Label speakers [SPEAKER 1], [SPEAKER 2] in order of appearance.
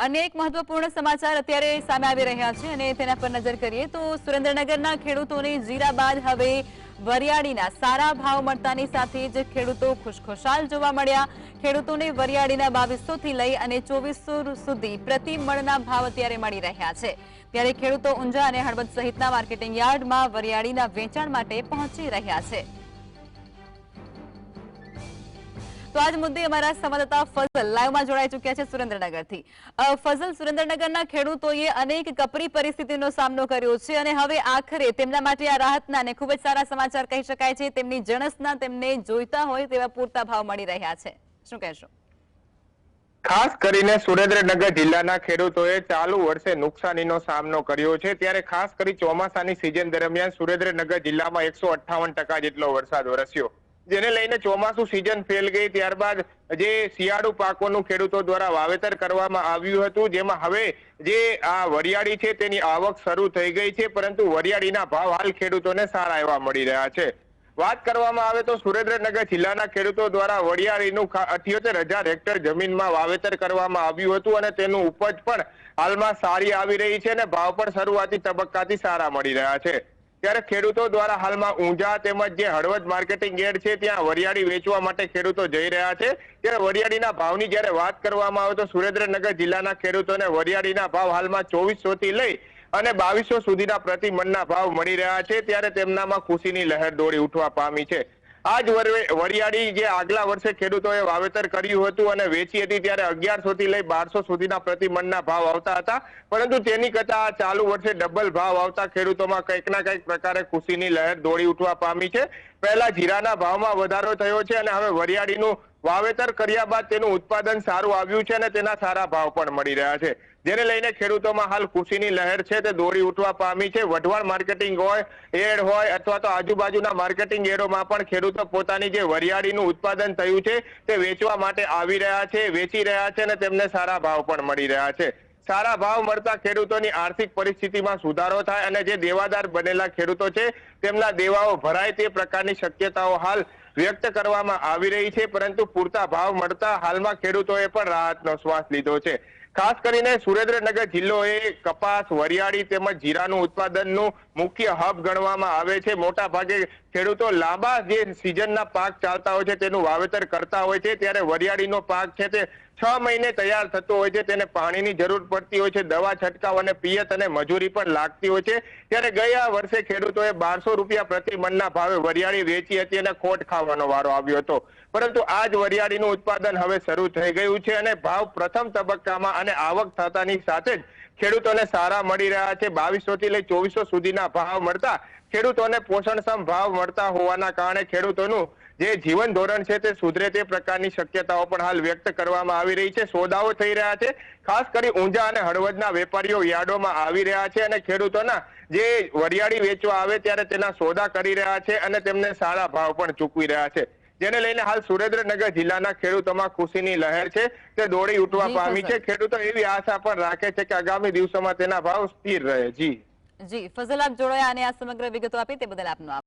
[SPEAKER 1] અન્ય એક મહત્વપૂર્ણ સમાચાર અત્યારે સામે આવી રહ્યા છે અને તેના પર નજર કરીએ તો સુરેન્દ્રનગરના ખેડૂતોને જીરા બાદ હવે વરિયાળીના સારા ભાવ મળતાની સાથે જ ખેડૂતો ખુશખુશાલ જોવા મળ્યા. ખેડૂતોને વરિયાળીના બાવીસો થી લઈ અને ચોવીસો સુધી પ્રતિ મણના ભાવ અત્યારે મળી રહ્યા છે. ત્યારે ખેડૂતો ઊંઝા અને હળવદ સહિતના માર્કેટિંગ યાર્ડમાં વરિયાળીના વેચાણ માટે પહોંચી રહ્યા છે. તો આજ મુદ્દે અમારા સંવાદદાતા ફઝલ લાઈવમાં જોડાઈ ચૂક્યા છે સુરેન્દ્રનગરથી. ફઝલ, સુરેન્દ્રનગરના ખેડૂતોએ અનેક કપરી પરિસ્થિતિનો સામનો કર્યો છે અને હવે આખરે તેમના માટે આ રાહતના અને ખૂબ જ સારા સમાચાર કહી શકાય છે. તેમની જણસના તેમને જોઈતા હોય તેવા પૂરતા ભાવ મળી રહ્યા છે. શું કહેશો?
[SPEAKER 2] ખાસ કરીને સુરેન્દ્રનગર જિલ્લાના ખેડૂતોએ ચાલુ વર્ષે નુકસાનીનો સામનો કર્યો છે. ત્યારે ખાસ કરી ચોમાસાની સિઝન દરમિયાન સુરેન્દ્રનગર જિલ્લામાં એકસો અઠ્ઠાવન ટકા જેટલો વરસાદ વરસ્યો. જેને લઈને ચોમાસું સિઝન ફેલ ગઈ ત્યારબાદ જે શિયાળુ પાકોનું ખેડૂતો દ્વારા વાવેતર કરવામાં આવ્યું હતું, જેમાં હવે જે આ વરિયાળી છે તેની આવક શરૂ થઈ ગઈ છે, પરંતુ વરિયાળીના ભાવ હાલ ખેડૂતોને સારા એવા મળી રહ્યા છે. વાત કરવામાં આવે તો સુરેન્દ્રનગર જિલ્લાના ખેડૂતો દ્વારા વડિયાળીનું અઠ્યોતેર હજાર હેક્ટર જમીનમાં વાવેતર કરવામાં આવ્યું હતું અને તેનું ઉપજ પણ હાલમાં સારી આવી રહી છે અને ભાવ પણ શરૂઆતી તબક્કાથી સારા મળી રહ્યા છે. ત્યારે ખેડૂતો દ્વારા હાલમાં ઊંઝા તેમજ જે હળવદ માર્કેટિંગ યાર્ડ છે, ત્યાં વરિયાળી વેચવા માટે ખેડૂતો જઈ રહ્યા છે. ત્યારે વરિયાળીના ભાવની જ્યારે વાત કરવામાં આવે તો સુરેન્દ્રનગર જિલ્લાના ખેડૂતોને વરિયાળીના ભાવ હાલમાં ચોવીસો થી લઈ અને બાવીસો સુધીના પ્રતિ મનના ભાવ મળી રહ્યા છે. ત્યારે તેમનામાં ખુશીની લહેર દોડી ઉઠવા પામી છે. આ જ વરિયાળી જે આગલા વર્ષે ખેડૂતોએ વાવેતર કર્યું હતું અને વેચી હતી ત્યારે અગિયારસો થી લઈ બારસો સુધીના પ્રતિ મણના ભાવ આવતા હતા. પરંતુ તેની કરતા ચાલુ વર્ષે ડબલ ભાવ આવતા ખેડૂતોમાં કંઈક ના કંઈક પ્રકારે ખુશીની લહેર દોડી ઉઠવા પામી છે. પહેલા જીરાના ભાવમાં વધારો થયો છે અને હવે વરિયાળીનું વાવેતર કર્યા બાદ તેનું ઉત્પાદન સારું આવ્યું છે અને તેના સારા ભાવ પણ મળી રહ્યા છે. જેને લઈને ખેડૂતોમાં હાલ ખુશીની લહેર છે. તે દોરી ઉઠવા પામી છે. વઢવાણ માર્કેટિંગ હોય, એડ હોય અથવા તો આજુબાજુના માર્કેટિંગ એડોમાં પણ ખેડૂતો પોતાની જે વરિયાળીનું ઉત્પાદન થયું છે, તે વેચવા માટે આવી રહ્યા છે, વેચી રહ્યા છે અને તેમને સારા ભાવ પણ મળી રહ્યા છે. સારા ભાવ મળતા ખેડૂતોની આર્થિક પરિસ્થિતિમાં સુધારો થાય અને જે દેવાદાર બનેલા ખેડૂતો છે, તેમના દેવાઓ ભરાય તે પ્રકારની શક્યતાઓ હાલ વ્યક્ત કરવામાં આવી રહી છે, પરંતુ પૂરતા ભાવ મળતા હાલમાં ખેડૂતોએ પણ રાહતનો શ્વાસ લીધો છે. ખાસ કરીને સુરેન્દ્રનગર જિલ્લો એ કપાસ, વરિયાળી તેમજ જીરાનું ઉત્પાદનનું મુખ્ય હબ ગણવામાં આવે છે. મોટા ભાગે ખેડૂતો લાંબા જે સિઝનના પાક ચાલતા હોય છે તેનું વાવેતર કરતા હોય છે. ત્યારે વરિયાળીનો પાક છે તે છ મહિને તૈયાર થતો હોય છે. તેને પાણીની જરૂર પડતી હોય છે, દવા છંટકાવ અને પિયત અને મજૂરી પણ લાગતી હોય છે. ત્યારે ગયા વર્ષે ખેડૂતોએ બારસો રૂપિયા પ્રતિ મનના ભાવે વરિયાળી વેચી હતી અને ખોટ ખાવાનો વારો આવ્યો હતો. પરંતુ આ જ વરિયાળીનું ઉત્પાદન હવે શરૂ થઈ ગયું છે અને ભાવ પ્રથમ તબક્કામાં અને આવક થતાની સાથે જ ખેડૂતોને સારા મળી રહ્યા છે. બાવીસો થી લઈ ચોવીસો સુધીના ભાવ મળતા ખેડૂતોને પોષણક્ષમ ભાવ મળતા હોવાના કારણે ખેડૂતોનું જે જીવન ધોરણ છે તે સુધરે તે પ્રકારની શક્યતાઓ પણ હાલ વ્યક્ત કરવામાં આવી રહી છે. સોદાઓ થઈ રહ્યા છે. ખાસ કરી ઊંઝા અને હળવદના વેપારીઓ યાર્ડોમાં આવી રહ્યા છે અને ખેડૂતોના જે વરિયાળી વેચવા આવે ત્યારે તેના સોદા કરી રહ્યા છે અને તેમને સારા ભાવ પણ ચૂકવી રહ્યા છે. જેને લઈને હાલ સુરેન્દ્રનગર જિલ્લાના ખેડૂતોમાં ખુશીની લહેર છે. તે દોડી ઉઠવા પામી છે. ખેડૂતો એવી આશા પણ રાખે છે કે આગામી દિવસોમાં તેના ભાવ સ્થિર રહે. જી.
[SPEAKER 1] જી ફઝલ આપ જોડાયા અને આ સમગ્ર વિગતો આપી તે બદલ આપનો